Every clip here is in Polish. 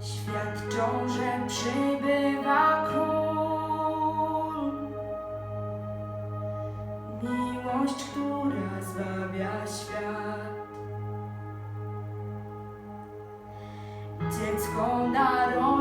świadczą, że przybywa król. Miłość, która zbawia świat. Dziecko narodzone.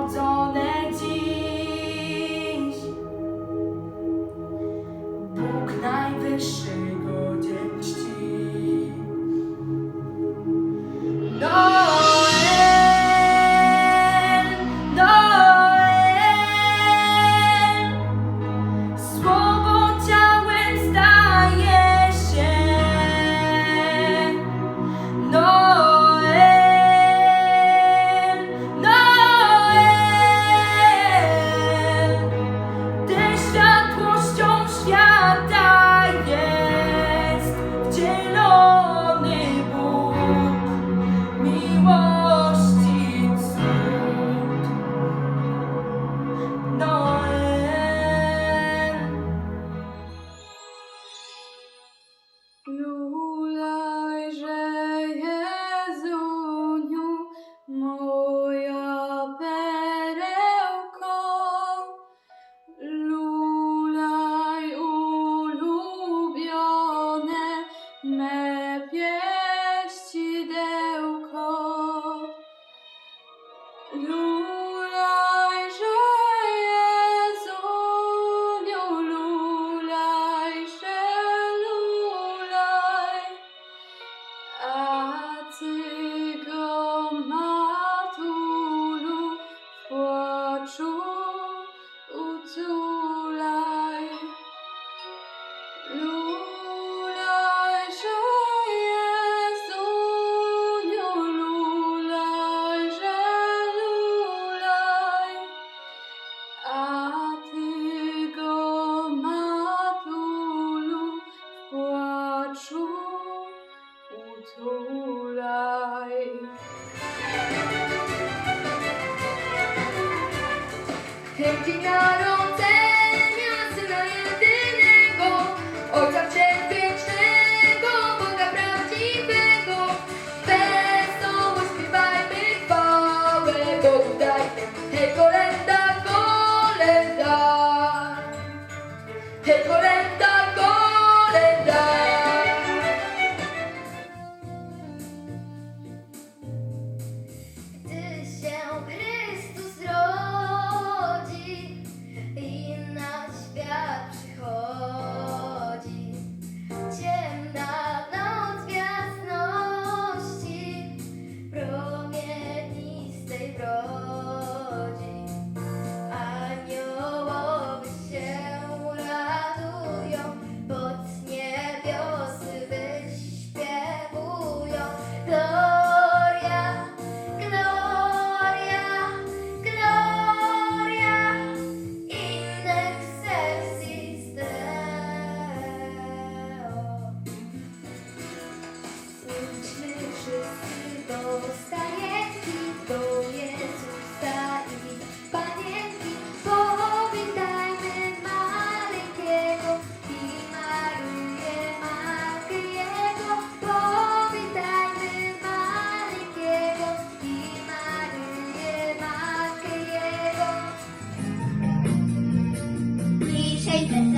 dinheiro. faith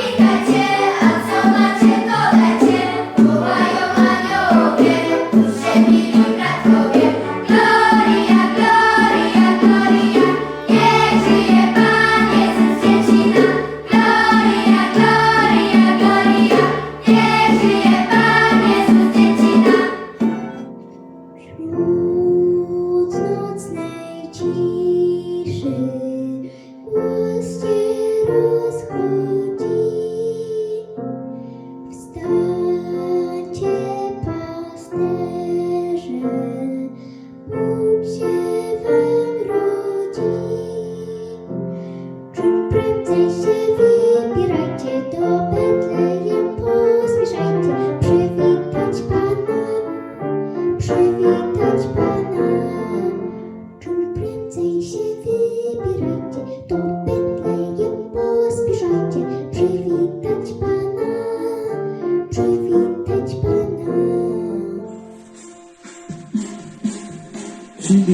Happy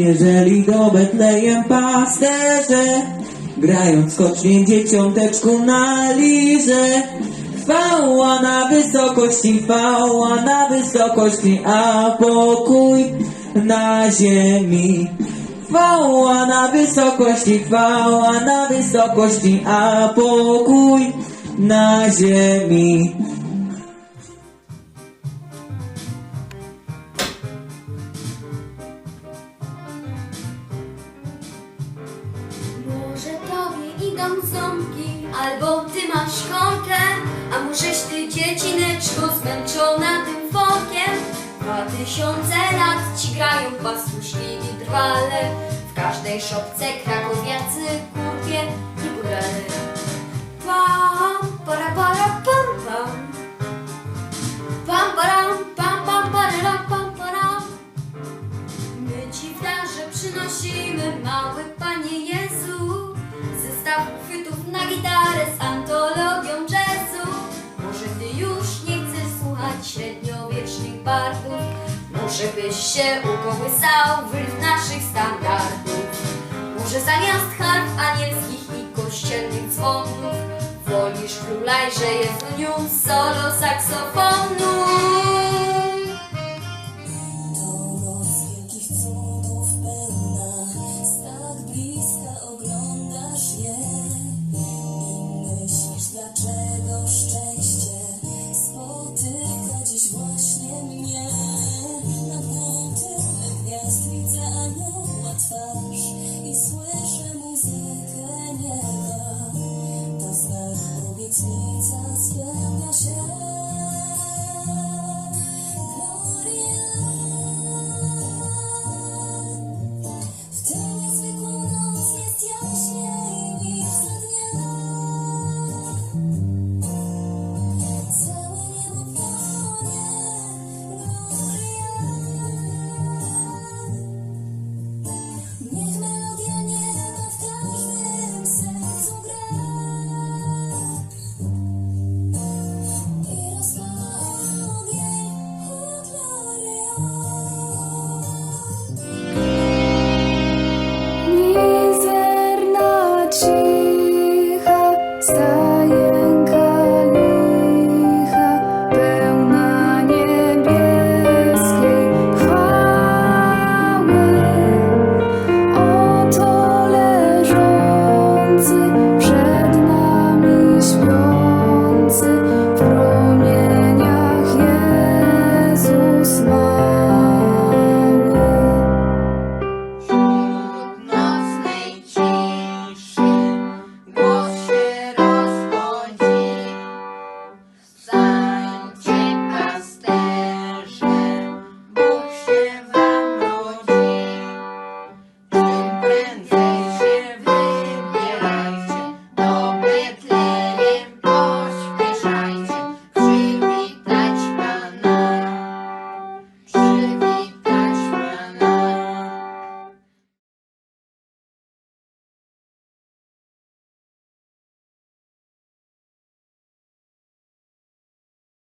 Przybierzeli do Betlejem pasterze, grając skocznie dzieciąteczku na lirze. Chwała na wysokości, chwała na wysokości, a pokój na ziemi. Chwała na wysokości, chwała na wysokości, a pokój na ziemi. Idą ząbki, albo ty masz kątę, a możeś ty dziecineczko zmęczona tym fokiem. Dwa tysiące lat ci grają pastuszki i drwale, w każdej szopce krakowiacy, kurwie i górale. Pam, para, para, pam, pam. Pam, param, pam, pam, pararam, pam, param. My ci w darze przynosimy, mały Panie Jezu na gitarę z antologią jazzu. Może ty już nie chcesz słuchać średniowiecznych bardów? Może byś się ukołysał w naszych standardów? Może zamiast harf anielskich i kościelnych dzwonów Wolisz królajże Jezunium solo saksofonu